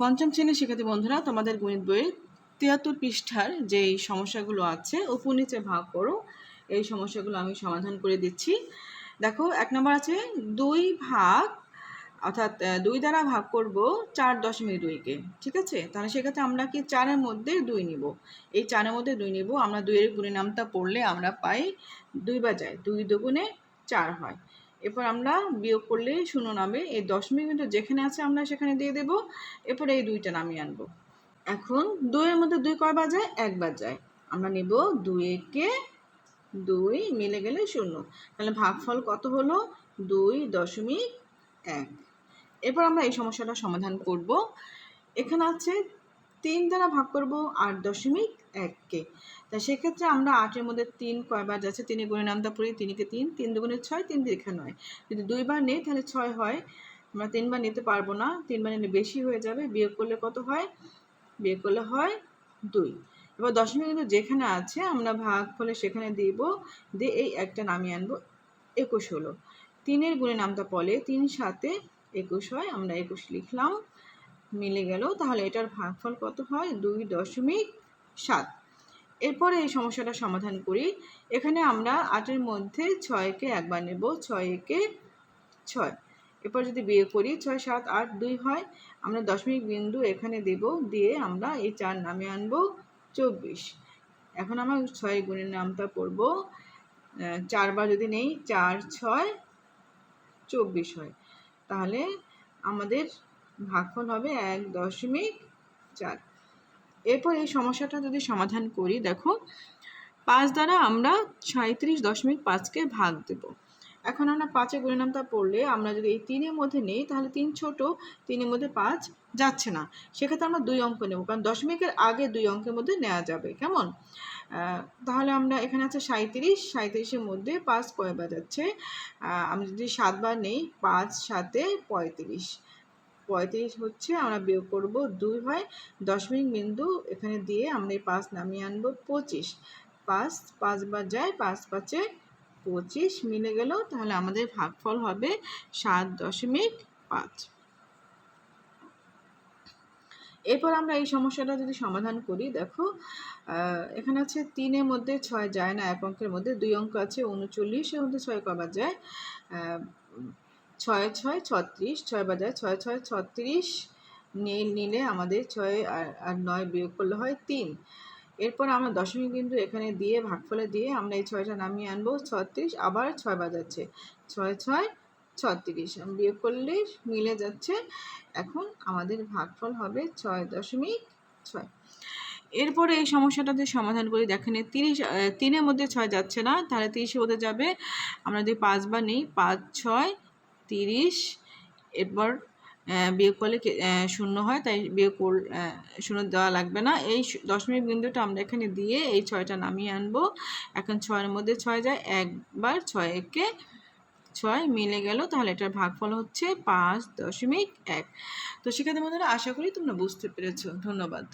পঞ্চম শ্রেণির শিক্ষার্থী বন্ধুরা, তোমাদের গণিত বইয়ের তিয়াত্তর পৃষ্ঠার যেই সমস্যাগুলো আছে, উপর নিচে ভাগ করো। এই সমস্যাগুলো আমি সমাধান করে দিচ্ছি। দেখো, এক নম্বর আছে, দুই ভাগ, অর্থাৎ দুই দ্বারা ভাগ করব চার দশমিক দুইকে, ঠিক আছে? তাহলে সেক্ষেত্রে আমরা কি চারের মধ্যে দুই নিব। এই চারের মধ্যে দুই নিব, আমরা দুইয়ের গুণে নামটা পড়লে আমরা পাই দুই বাজায় দুই দুগুণে চার হয়। এরপর আমরা বিয়োগ করলে শূন্য নামে এই দশমিক কিন্তু যেখানে আছে আমরা সেখানে দিয়ে দেব। এরপর এই দুইটা নামিয়ে আনব। এখন দুইয়ের মধ্যে দুই কয় বাজায় এক বাজায় আমরা নেব দুই একে দুই মিলে গেলে শূন্য। তাহলে ভাগফল কত হলো? দুই দশমিক এক। এরপর আমরা এই সমস্যাটা সমাধান করব। এখানে আছে তিন দ্বারা ভাগ করব আট দশমিক এককে তা সেক্ষেত্রে আমরা আটের মধ্যে তিন কয়বার যাচ্ছে? তিনে গুণে নামতা পড়ি তিনকে তিন তিন দুগুণে ছয়, তিন দীর্ঘা নয়। যদি দুইবার নেই, তাহলে ছয় হয়। আমরা তিনবার নিতে পারব না। তিনবার নিলে বেশি হয়ে যাবে। বিয়োগ করলে কত হয়? বিয়োগ করলে হয় দুই। এবার দশমিক কিন্তু যেখানে আছে, আমরা ভাগ ফলে সেখানে দিব দিয়ে এই একটা নামিয়ে আনব, একুশ হলো। তিনের গুণে নামতা পলে তিন সাথে একুশ হয়, আমরা একুশ লিখলাম, মিলে গেল। তাহলে এটার ভাগফল কত হয়? দুই দশমিক সাত। এরপরে এই সমস্যাটা সমাধান করি। এখানে আমরা আটের মধ্যে ছয়কে একবার নেব ছয় একে ছয়। এরপর যদি বিয়ে করি, ছয়, সাত, আট, দুই হয়, আমরা দশমিক বিন্দু এখানে দেব, দিয়ে আমরা এই চার নামে আনব চব্বিশ। এখন আমার ছয় গুণের নামটা পড়ব চারবার যদি নেই, চার, ছয়, চব্বিশ হয়। তাহলে আমাদের ভাগফল হবে এক দশমিক চার। এরপর এই সমস্যাটা যদি সমাধান করি, দেখো, পাঁচ দ্বারা আমরা সাঁত্রিশ দশমিক পাঁচকে ভাগ দেব। এখন আমরা পাঁচের গুণিনামটা পড়লে আমরা যদি এই তিনের মধ্যে নেই, তাহলে তিন ছোট, তিনের মধ্যে পাঁচ যাচ্ছে না। সেক্ষেত্রে আমরা দুই অঙ্ক নেব, কারণ দশমিকের আগে দুই অঙ্কের মধ্যে নেওয়া যাবে, কেমন? তাহলে আমরা এখানে আছে সাঁত্রিশ সাঁত্রিশের মধ্যে পাঁচ কয়বার যাচ্ছে আমরা যদি সাতবার নেই, পাঁচ সাতে পঁয়ত্রিশ। পঁয়ত্রিশ হচ্ছে, আমরা বিয়োগ করব দুই হয় দশমিক বিন্দু এখানে দিয়ে আমরা এই পাঁচ নামিয়ে আনব পঁচিশ। পাঁচ পাঁচ পাঁচবার যায় পাঁচ পাঁচে পঁচিশ মিলে গেল, তাহলে আমাদের ভাগফল হবে সাত দশমিক পাঁচ। এরপর আমরা এই সমস্যাটা যদি সমাধান করি, দেখো এখানে আছে তিনের মধ্যে ছয় যায় না, এক অঙ্কের মধ্যে দুই অঙ্ক আছে, উনচল্লিশের মধ্যে ছয় কবার যায় ছয় ছয় ছত্রিশ, ছয় বাজার ছয় ছয় ছত্রিশ নিয়ে নিলে আমাদের ছয় আর নয় বিয়োগ করলে হয় তিন। এরপর আমরা দশমিক বিন্দু এখানে দিয়ে, ভাগফলে দিয়ে আমরা এই ছয়টা নামিয়ে আনব, ছত্রিশ আবার ছয় বাজাচ্ছে। ছয় ছয় ছত্রিশ বিয়োগ করলে মিলে যাচ্ছে, এখন আমাদের ভাগফল হবে ছয় দশমিক ছয়। এরপরে এই সমস্যাটা যদি সমাধান করি, দেখেন তিরিশ তিনের মধ্যে ছয় যাচ্ছে না, তাহলে তিরিশে হতে যাবে, আমরা যদি পাঁচবার নিই, পাঁচ, ছয় তিরিশ, এরপর বিয়োগ করলে শূন্য হয়, তাই বিয়োগ কর শূন্য দেওয়া লাগবে না। এই দশমিক বিন্দুটা আমরা এখানে দিয়ে এই ছয়টা নামিয়ে আনব। এখন ছয়ের মধ্যে ছয় যায়, একবার ছয় একে ছয় মিলে গেল, তাহলে এটার ভাগফল হচ্ছে পাঁচ দশমিক এক। তো সেখানে বন্ধুরা, আশা করি তোমরা বুঝতে পেরেছ। ধন্যবাদ।